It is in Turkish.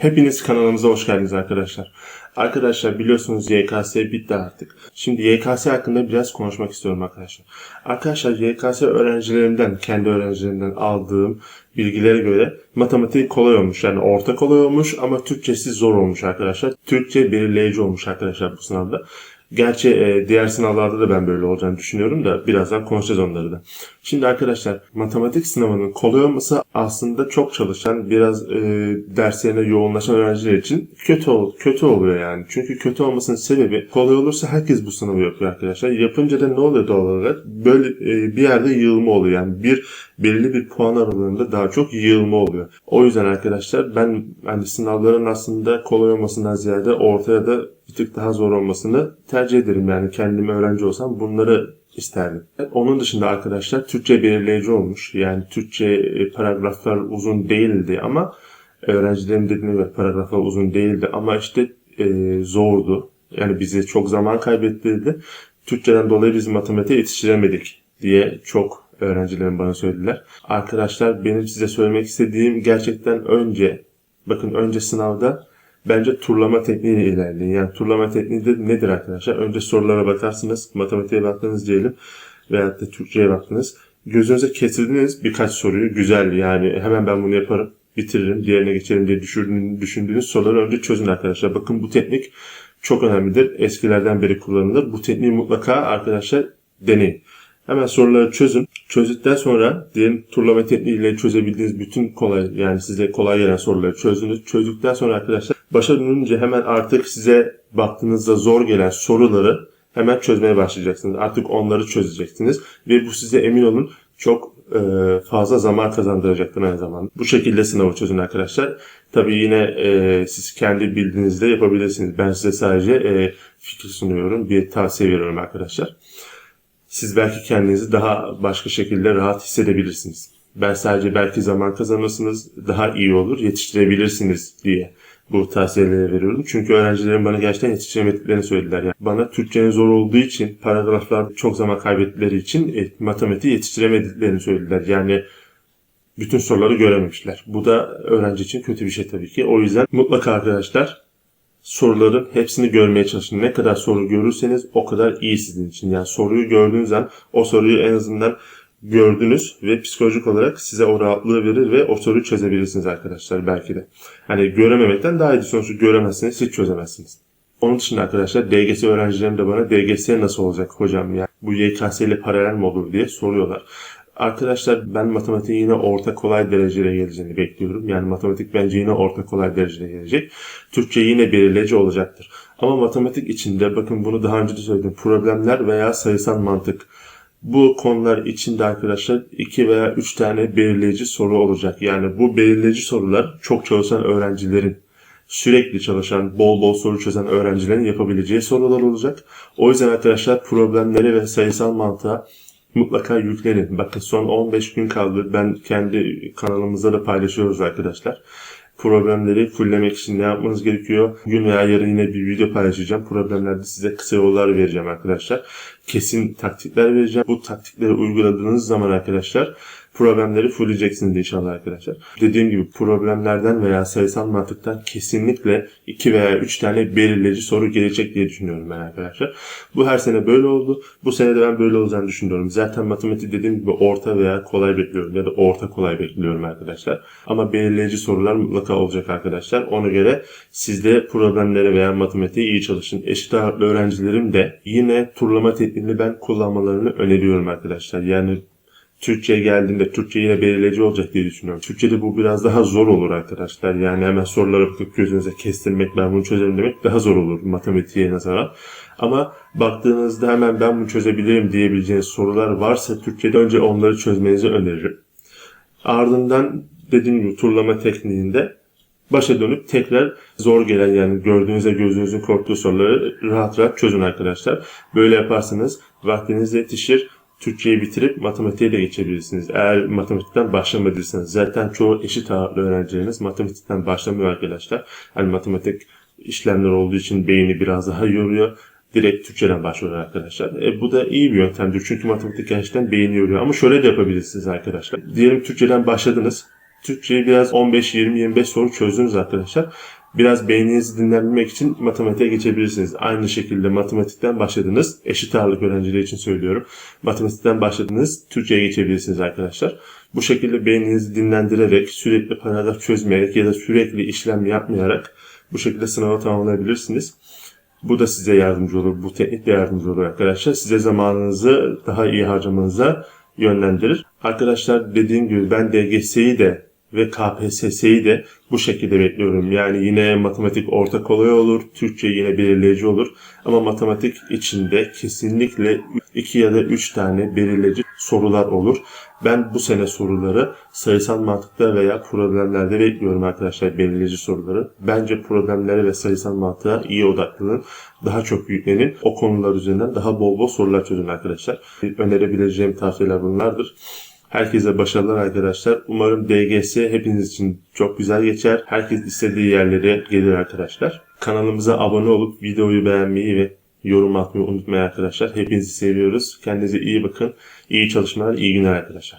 Hepiniz kanalımıza hoş geldiniz arkadaşlar. Arkadaşlar biliyorsunuz YKS bitti artık. Şimdi YKS hakkında biraz konuşmak istiyorum arkadaşlar. Arkadaşlar YKS öğrencilerimden, kendi öğrencilerimden aldığım bilgilere göre matematik kolay olmuş. Yani orta kolay olmuş ama Türkçesi zor olmuş arkadaşlar. Türkçe belirleyici olmuş arkadaşlar bu sınavda. Gerçi e, diğer sınavlarda da ben böyle olacağını düşünüyorum da birazdan konuşacağız onları da. Şimdi arkadaşlar matematik sınavının kolay olması aslında çok çalışan, biraz e, derslerine yoğunlaşan öğrenciler için kötü ol, kötü oluyor yani. Çünkü kötü olmasının sebebi kolay olursa herkes bu sınavı yapıyor arkadaşlar. Yapınca da ne oluyor doğal olarak? Böyle e, bir yerde yığılma oluyor. Yani bir belirli bir puan aralığında daha çok yığılma oluyor. O yüzden arkadaşlar ben hani sınavların aslında kolay olmasından ziyade ortaya da bir tık daha zor olmasını tercih ederim. Yani kendim öğrenci olsam bunları isterdim. Onun dışında arkadaşlar Türkçe belirleyici olmuş. Yani Türkçe e, paragraflar uzun değildi ama öğrencilerim dediğine göre paragraflar uzun değildi ama işte e, zordu. Yani bizi çok zaman kaybettirdi. Türkçeden dolayı biz matematiğe yetiştiremedik diye çok öğrencilerim bana söylediler. Arkadaşlar benim size söylemek istediğim gerçekten önce bakın önce sınavda bence turlama tekniğiyle ilerleyin. Yani turlama tekniği de nedir arkadaşlar? Önce sorulara bakarsınız. Matematiğe baktınız diyelim. Veyahut da Türkçe'ye baktınız. Gözünüze kestirdiniz birkaç soruyu. Güzel yani hemen ben bunu yaparım. Bitiririm. Diğerine geçerim diye düşündüğünüz, düşündüğünüz soruları önce çözün arkadaşlar. Bakın bu teknik çok önemlidir. Eskilerden beri kullanılır. Bu tekniği mutlaka arkadaşlar deneyin. Hemen soruları çözün. Çözdükten sonra diyelim turlama tekniğiyle çözebildiğiniz bütün kolay yani size kolay gelen soruları çözdünüz. Çözdükten sonra arkadaşlar başa dönünce hemen artık size baktığınızda zor gelen soruları hemen çözmeye başlayacaksınız. Artık onları çözeceksiniz ve bu size emin olun çok e, fazla zaman kazandıracaktır aynı zamanda. Bu şekilde sınavı çözün arkadaşlar. Tabii yine e, siz kendi bildiğinizde yapabilirsiniz. Ben size sadece e, fikir sunuyorum, bir tavsiye veriyorum arkadaşlar siz belki kendinizi daha başka şekilde rahat hissedebilirsiniz. Ben sadece belki zaman kazanırsınız, daha iyi olur, yetiştirebilirsiniz diye bu tavsiyeleri veriyorum. Çünkü öğrencilerim bana gerçekten yetiştiremediklerini söylediler. Yani bana Türkçenin zor olduğu için, paragraflar çok zaman kaybettikleri için e, matematiği yetiştiremediklerini söylediler. Yani bütün soruları görememişler. Bu da öğrenci için kötü bir şey tabii ki. O yüzden mutlaka arkadaşlar soruların hepsini görmeye çalışın. Ne kadar soru görürseniz o kadar iyi sizin için. Yani soruyu gördüğünüz an o soruyu en azından gördünüz ve psikolojik olarak size o rahatlığı verir ve o soruyu çözebilirsiniz arkadaşlar belki de. Hani görememekten daha iyi. Sonuçta göremezsiniz hiç çözemezsiniz. Onun dışında arkadaşlar DGS öğrencilerim de bana DGS nasıl olacak hocam ya bu YKS ile paralel mi olur diye soruyorlar. Arkadaşlar ben matematiğin yine orta kolay dereceye geleceğini bekliyorum. Yani matematik bence yine orta kolay dereceye gelecek. Türkçe yine belirleyici olacaktır. Ama matematik içinde bakın bunu daha önce de söyledim. Problemler veya sayısal mantık. Bu konular içinde arkadaşlar 2 veya 3 tane belirleyici soru olacak. Yani bu belirleyici sorular çok çalışan öğrencilerin sürekli çalışan, bol bol soru çözen öğrencilerin yapabileceği sorular olacak. O yüzden arkadaşlar problemleri ve sayısal mantığa mutlaka yüklenin. Bakın son 15 gün kaldı. Ben kendi kanalımızda da paylaşıyoruz arkadaşlar. Problemleri fulllemek için ne yapmanız gerekiyor? Gün veya yarın yine bir video paylaşacağım. Problemlerde size kısa yollar vereceğim arkadaşlar. Kesin taktikler vereceğim. Bu taktikleri uyguladığınız zaman arkadaşlar problemleri fullleyeceksiniz inşallah arkadaşlar. Dediğim gibi problemlerden veya sayısal mantıktan kesinlikle 2 veya 3 tane belirleyici soru gelecek diye düşünüyorum ben arkadaşlar. Bu her sene böyle oldu. Bu sene de ben böyle olacağını düşünüyorum. Zaten matematik dediğim gibi orta veya kolay bekliyorum ya da orta kolay bekliyorum arkadaşlar. Ama belirleyici sorular mutlaka olacak arkadaşlar. Ona göre siz de problemlere veya matematiği iyi çalışın. Eşit ağırlıklı öğrencilerim de yine turlama tekniğini ben kullanmalarını öneriyorum arkadaşlar. Yani Türkçe'ye geldiğinde Türkçe yine belirleyici olacak diye düşünüyorum. Türkçe'de bu biraz daha zor olur arkadaşlar. Yani hemen sorulara bakıp gözünüze kestirmek, ben bunu çözerim demek daha zor olur matematiğe nazaran. Ama baktığınızda hemen ben bunu çözebilirim diyebileceğiniz sorular varsa Türkçe'de önce onları çözmenizi öneririm. Ardından dediğim gibi turlama tekniğinde başa dönüp tekrar zor gelen yani gördüğünüzde gözünüzün korktuğu soruları rahat rahat çözün arkadaşlar. Böyle yaparsanız vaktiniz yetişir Türkçeyi bitirip matematiğe de geçebilirsiniz. Eğer matematikten başlamadıysanız. Zaten çoğu eşit ağırlıklı öğrencileriniz matematikten başlamıyor arkadaşlar. Hani matematik işlemler olduğu için beyni biraz daha yoruyor. Direkt Türkçeden başlıyor arkadaşlar. E, bu da iyi bir yöntemdir. Çünkü matematik gerçekten beyni yoruyor. Ama şöyle de yapabilirsiniz arkadaşlar. Diyelim Türkçeden başladınız. Türkçeyi biraz 15, 20, 25 soru çözdünüz arkadaşlar. Biraz beyninizi dinlendirmek için matematiğe geçebilirsiniz. Aynı şekilde matematikten başladınız. Eşit ağırlık öğrencileri için söylüyorum. Matematikten başladınız. Türkçe'ye geçebilirsiniz arkadaşlar. Bu şekilde beyninizi dinlendirerek, sürekli paragraf çözmeyerek ya da sürekli işlem yapmayarak bu şekilde sınavı tamamlayabilirsiniz. Bu da size yardımcı olur. Bu teknik de yardımcı olur arkadaşlar. Size zamanınızı daha iyi harcamanıza yönlendirir. Arkadaşlar dediğim gibi ben DGS'yi de ve KPSS'yi de bu şekilde bekliyorum. Yani yine matematik orta kolay olur, Türkçe yine belirleyici olur. Ama matematik içinde kesinlikle 2 ya da 3 tane belirleyici sorular olur. Ben bu sene soruları sayısal mantıkta veya problemlerde bekliyorum arkadaşlar belirleyici soruları. Bence problemlere ve sayısal mantığa iyi odaklanın. Daha çok yüklenin. O konular üzerinden daha bol bol sorular çözün arkadaşlar. Önerebileceğim tavsiyeler bunlardır. Herkese başarılar arkadaşlar. Umarım DGS hepiniz için çok güzel geçer. Herkes istediği yerlere gelir arkadaşlar. Kanalımıza abone olup videoyu beğenmeyi ve yorum atmayı unutmayın arkadaşlar. Hepinizi seviyoruz. Kendinize iyi bakın. İyi çalışmalar, iyi günler arkadaşlar.